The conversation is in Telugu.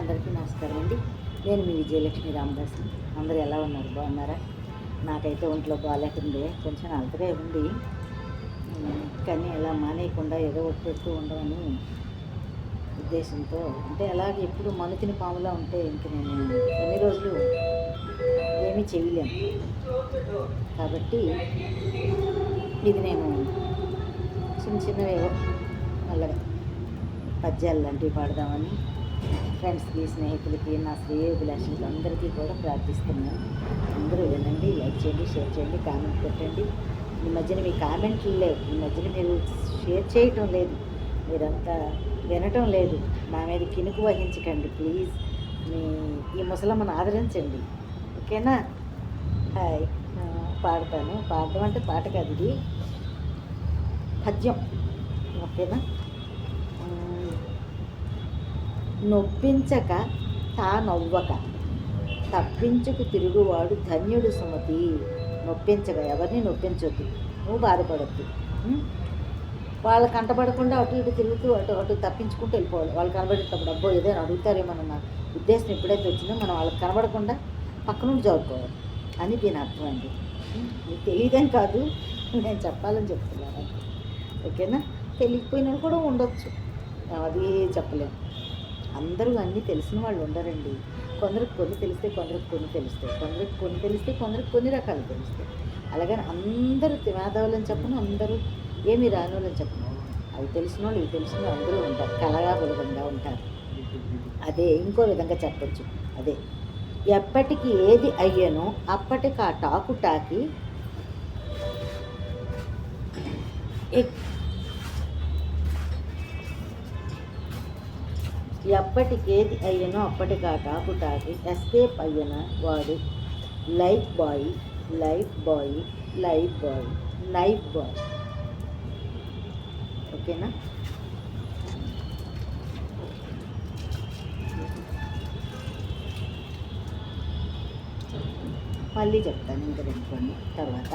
అందరికీ నమస్కారం అండి. నేను మీ విజయలక్ష్మి రామదాస్. అందరూ ఎలా ఉన్నారు? బాగున్నారా? నాకైతే ఒంట్లో బాగాలేకుంది కొంచెం అలతగా ఉంది. కానీ అలా మానేయకుండా ఏదో ఒకటి పెడుతూ ఉండమని ఉద్దేశంతో అంటే అలాగే ఎప్పుడు మనుతిని పాములా ఉంటే ఇంక నేను ఎన్ని రోజులు ఏమీ చేయలేను. కాబట్టి ఇది నేను చిన్న చిన్నవి మెల్లగా పద్యాలు లాంటివి పాడదామని ఫ్రెండ్స్కి స్నేహితులకి నా శ్రేయోభిలాషులకి అందరికీ కూడా ప్రార్థిస్తున్నాను. అందరూ వినండి లైక్ చేయండి షేర్ చేయండి కామెంట్ పెట్టండి ఈ మధ్యన మీ కామెంట్లు లేవు. ఈ మధ్యన మీరు షేర్ చేయటం లేదు. మీరంతా వినటం లేదు. నా మీద కినుకు వహించకండి ప్లీజ్. మీ ఈ ముసలమ్మను ఆదరించండి. ఓకేనా? హాయ్. పాడతాను. పాడటం అంటే పాట కాదు ఇది. పద్యం. ఓకేనా? నొప్పించక తా నవ్వక. తప్పించుకు తిరుగువాడు ధన్యుడు సుమతి. నొప్పించక ఎవరిని నొప్పించొద్దు. నువ్వు బాధపడద్దు. వాళ్ళ కంటపడకుండా అటు ఇటు తిరుగుతూ అటు అటు తప్పించుకుంటూ వెళ్ళిపోవాలి. వాళ్ళు కనబడేటప్పుడు అబ్బో ఏదైనా అడుగుతారేమన్న ఉద్దేశం ఎప్పుడైతే వచ్చిందో మనం వాళ్ళకి కనబడకుండా పక్క నుండి జరుపుకోవాలి అని దీని అర్థం అండి. మీకు తెలియదని కాదు. నేను చెప్పాలని చెప్తున్నాను. ఓకేనా? తెలియకపోయినా కూడా ఉండొచ్చు. అది చెప్పలేము. అందరూ అన్నీ తెలిసిన వాళ్ళు ఉండరండి. కొందరికి కొన్ని తెలిస్తే కొందరికి కొన్ని తెలుస్తాయి. కొందరికి కొన్ని తెలిస్తే కొందరికి కొన్ని రకాలు తెలుస్తాయి. అలాగని అందరూ మేధావులని చెప్పను అందరూ ఏమి రాని చెప్పను. అవి తెలిసిన వాళ్ళు ఇవి తెలిసిన వాళ్ళు అందరూ ఉంటారు. కలగా బులగంగా ఉంటారు. అదే ఇంకో విధంగా చెప్పొచ్చు. అదే ఎప్పటికి ఏది అయ్యానో అప్పటికి ఆ టాకు టాకి ఎప్పటికేది అయ్యనో అప్పటికి ఆ టాకు టాకి ఎస్కేప్ అయ్యన వాడు. Life boy life boy life boy life boy. ఓకేనా? మళ్ళీ చెప్తాను ఇంకా రెండు తర్వాత.